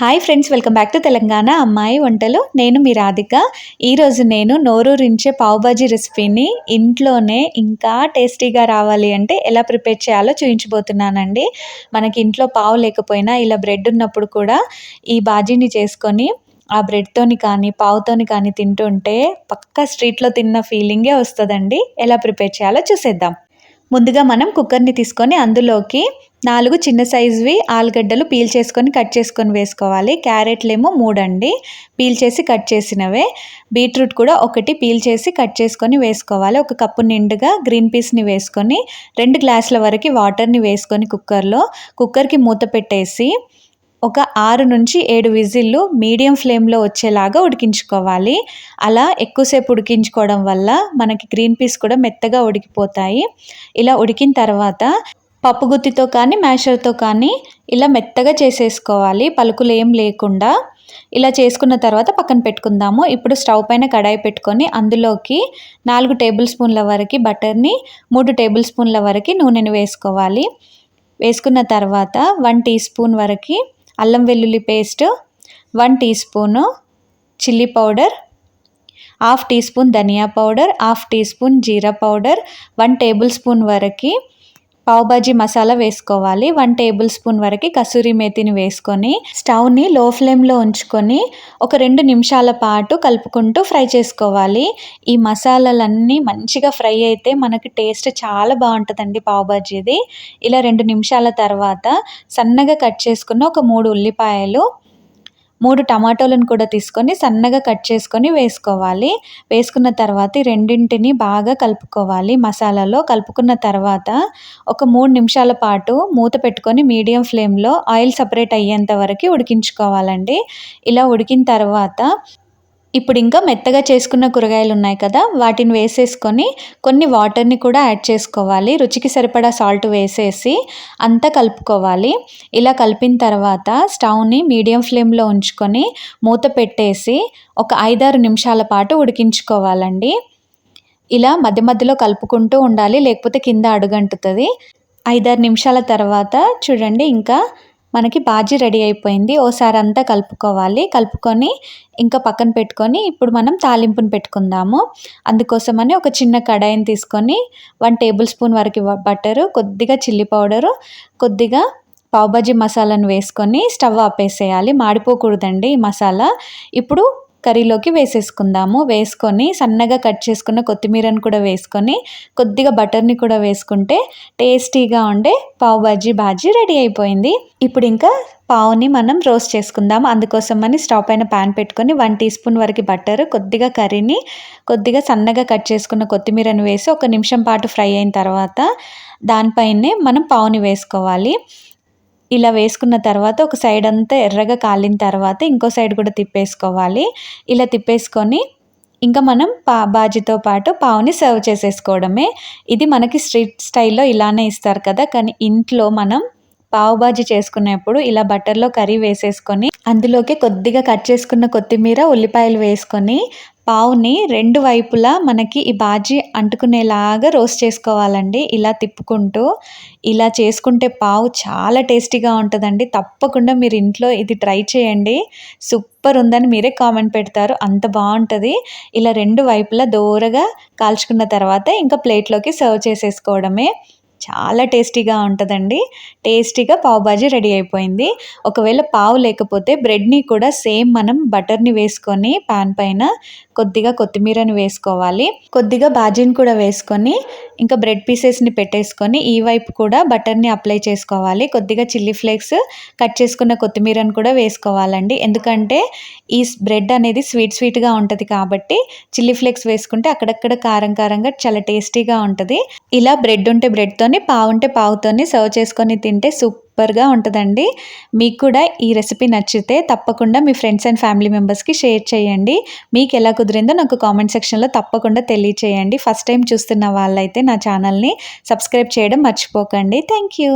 Hi friends welcome back to Telangana అమ్మాయి వంటలు నేను మీ రాధిక ఈరోజు నేను నోరూరించే పావుబాజీ రెసిపీని ఇంట్లోనే ఇంకా టేస్టీగా రావాలి అంటే ఎలా ప్రిపేర్ చేయాలో చూపించబోతున్నానండి మనకి ఇంట్లో పావు లేకపోయినా ఇలా బ్రెడ్ ఉన్నప్పుడు కూడా ఈ బాజీని చేసుకొని ఆ బ్రెడ్తోని కానీ పావుతోని కానీ తింటుంటే పక్క స్ట్రీట్లో తిన్న ఫీలింగే వస్తుందండి. ఎలా ప్రిపేర్ చేయాలో చూసేద్దాం. ముందుగా మనం కుక్కర్ని తీసుకొని అందులోకి నాలుగు చిన్న సైజువి ఆలుగడ్డలు పీల్ చేసుకొని కట్ చేసుకొని వేసుకోవాలి. క్యారెట్లేమో మూడండి. పీల్ చేసి కట్ చేసినవే. బీట్రూట్ కూడా ఒకటి పీల్ చేసి కట్ చేసుకొని వేసుకోవాలి. ఒక కప్పు నిండుగా గ్రీన్ పీస్ని వేసుకొని రెండు గ్లాసుల వరకు వాటర్ని వేసుకొని కుక్కర్లో. కుక్కర్కి మూత పెట్టేసి ఒక ఆరు నుంచి ఏడు విజిల్లు మీడియం ఫ్లేమ్లో వచ్చేలాగా ఉడికించుకోవాలి. అలా ఎక్కువసేపు ఉడికించుకోవడం వల్ల మనకి గ్రీన్ పీస్ కూడా మెత్తగా ఉడికిపోతాయి. ఇలా ఉడికిన తర్వాత పప్పు గుత్తితో కానీ మ్యాషర్తో కానీ ఇలా మెత్తగా చేసేసుకోవాలి. పలుకులు ఏం లేకుండా ఇలా చేసుకున్న తర్వాత పక్కన పెట్టుకుందాము. ఇప్పుడు స్టవ్ పైన కడాయి పెట్టుకొని అందులోకి నాలుగు టేబుల్ స్పూన్ల వరకు బటర్ని మూడు టేబుల్ స్పూన్ల వరకు నూనెని వేసుకోవాలి. వేసుకున్న తర్వాత వన్ టీ స్పూన్ వరకు అల్లం వెల్లుల్లి paste one teaspoon chilli powder half teaspoon ధనియా పౌడర్ హాఫ్ టీ స్పూన్ జీరా పౌడర్ వన్ టేబుల్ స్పూన్ వరకు పావుబాజీ మసాలా వేసుకోవాలి. వన్ టేబుల్ స్పూన్ వరకు కసూరి మేతిని వేసుకొని స్టవ్ని లో ఫ్లేమ్లో ఉంచుకొని ఒక రెండు నిమిషాల పాటు కలుపుకుంటూ ఫ్రై చేసుకోవాలి. ఈ మసాలాలన్నీ మంచిగా ఫ్రై అయితే మనకి టేస్ట్ చాలా బాగుంటుందండి పావుబాజీది. ఇలా రెండు నిమిషాల తర్వాత సన్నగా కట్ చేసుకున్న ఒక మూడు ఉల్లిపాయలు మూడు టమాటోలను కూడా తీసుకొని సన్నగా కట్ చేసుకొని వేసుకోవాలి. వేసుకున్న తర్వాత రెండింటిని బాగా కలుపుకోవాలి. మసాలాలో కలుపుకున్న తర్వాత ఒక మూడు నిమిషాల పాటు మూత పెట్టుకొని మీడియం ఫ్లేమ్లో ఆయిల్ సపరేట్ అయ్యేంత వరకు ఉడికించుకోవాలండి. ఇలా ఉడికిన తర్వాత ఇప్పుడు ఇంకా మెత్తగా చేసుకున్న కూరగాయలు ఉన్నాయి కదా వాటిని వేసేసుకొని కొన్ని వాటర్ని కూడా యాడ్ చేసుకోవాలి. రుచికి సరిపడా సాల్ట్ వేసేసి అంతా కలుపుకోవాలి. ఇలా కలిపిన తర్వాత స్టవ్ని మీడియం ఫ్లేమ్లో ఉంచుకొని మూత పెట్టేసి ఒక ఐదారు నిమిషాల పాటు ఉడికించుకోవాలండి. ఇలా మధ్య మధ్యలో కలుపుకుంటూ ఉండాలి లేకపోతే కింద అడుగంటుతుంది. ఐదారు నిమిషాల తర్వాత చూడండి ఇంకా మనకి బాజీ రెడీ అయిపోయింది. ఓసారి అంతా కలుపుకోవాలి. కలుపుకొని ఇంకా పక్కన పెట్టుకొని ఇప్పుడు మనం తాలింపుని పెట్టుకుందాము. అందుకోసమని ఒక చిన్న కడాయిని తీసుకొని వన్ టేబుల్ స్పూన్ వరకు బటరు కొద్దిగా చిల్లీ పౌడరు కొద్దిగా పావుబాజీ మసాలాను వేసుకొని స్టవ్ ఆపేసేయాలి. మాడిపోకూడదండి ఈ మసాలా. ఇప్పుడు కర్రీలోకి వేసేసుకుందాము. వేసుకొని సన్నగా కట్ చేసుకున్న కొత్తిమీరని కూడా వేసుకొని కొద్దిగా బటర్ని కూడా వేసుకుంటే టేస్టీగా ఉండే పావు బాజీ బాజీ రెడీ అయిపోయింది. ఇప్పుడు ఇంకా పావుని మనం రోస్ట్ చేసుకుందాం. అందుకోసమని స్టవ్ పైన ప్యాన్ పెట్టుకొని వన్ టీ స్పూన్ వరకు బటర్ కొద్దిగా కర్రీని కొద్దిగా సన్నగా కట్ చేసుకున్న కొత్తిమీరని వేసి ఒక నిమిషం పాటు ఫ్రై అయిన తర్వాత దానిపైనే మనం పావుని వేసుకోవాలి. ఇలా వేసుకున్న తర్వాత ఒక సైడ్ అంతా ఎర్రగా కాలిన తర్వాత ఇంకో సైడ్ కూడా తిప్పేసుకోవాలి. ఇలా తిప్పేసుకొని ఇంకా మనం పా బాజీతో పాటు పావుని సర్వ్ చేసేసుకోవడమే. ఇది మనకి స్ట్రీట్ స్టైల్లో ఇలానే ఇస్తారు కదా కానీ ఇంట్లో మనం పావు బాజీ చేసుకునేప్పుడు ఇలా బటర్లో కర్రీ వేసేసుకొని అందులోకి కొద్దిగా కట్ చేసుకున్న కొత్తిమీర ఉల్లిపాయలు వేసుకొని పావుని రెండు వైపులా మనకి ఈ బాజీ అంటుకునేలాగా రోస్ట్ చేసుకోవాలండి. ఇలా తిప్పుకుంటూ ఇలా చేసుకుంటే పావు చాలా టేస్టీగా ఉంటుందండి. తప్పకుండా మీరు ఇంట్లో ఇది ట్రై చేయండి. సూపర్ ఉందని మీరే కామెంట్ పెడతారు. అంత బాగుంటుంది. ఇలా రెండు వైపులా దూరగా కాల్చుకున్న తర్వాత ఇంకా ప్లేట్లోకి సర్వ్ చేసేసుకోవడమే. చాలా టేస్టీగా ఉంటుందండి. టేస్టీగా పావు బాజీ రెడీ అయిపోయింది. ఒకవేళ పావు లేకపోతే బ్రెడ్ని కూడా సేమ్ మనం బటర్ని వేసుకొని పాన్ పైన కొద్దిగా కొత్తిమీరని వేసుకోవాలి. కొద్దిగా బాజీని కూడా వేసుకొని ఇంకా బ్రెడ్ పీసెస్ని పెట్టేసుకొని ఈ వైపు కూడా బటర్ని అప్లై చేసుకోవాలి. కొద్దిగా చిల్లీ ఫ్లేక్స్ కట్ చేసుకున్న కొత్తిమీరని కూడా వేసుకోవాలండి. ఎందుకంటే ఈ బ్రెడ్ అనేది స్వీట్ స్వీట్గా ఉంటుంది కాబట్టి చిల్లీ ఫ్లేక్స్ వేసుకుంటే అక్కడక్కడ కారం కారంగా చాలా టేస్టీగా ఉంటుంది. ఇలా బ్రెడ్ ఉంటే బ్రెడ్తో బ్రెడ్తోని పావు ఉంటే పావుతోని సర్వ్ చేసుకొని తింటే సూపర్గా ఉంటుందండి. మీకు కూడా ఈ రెసిపీ నచ్చితే తప్పకుండా మీ ఫ్రెండ్స్ అండ్ ఫ్యామిలీ మెంబర్స్కి షేర్ చేయండి. మీకు ఎలా కుదిరిందో నాకు కామెంట్ సెక్షన్లో తప్పకుండా తెలియచేయండి. ఫస్ట్ టైం చూస్తున్న వాళ్ళైతే నా ఛానల్ని సబ్స్క్రైబ్ చేయడం మర్చిపోకండి. Thank you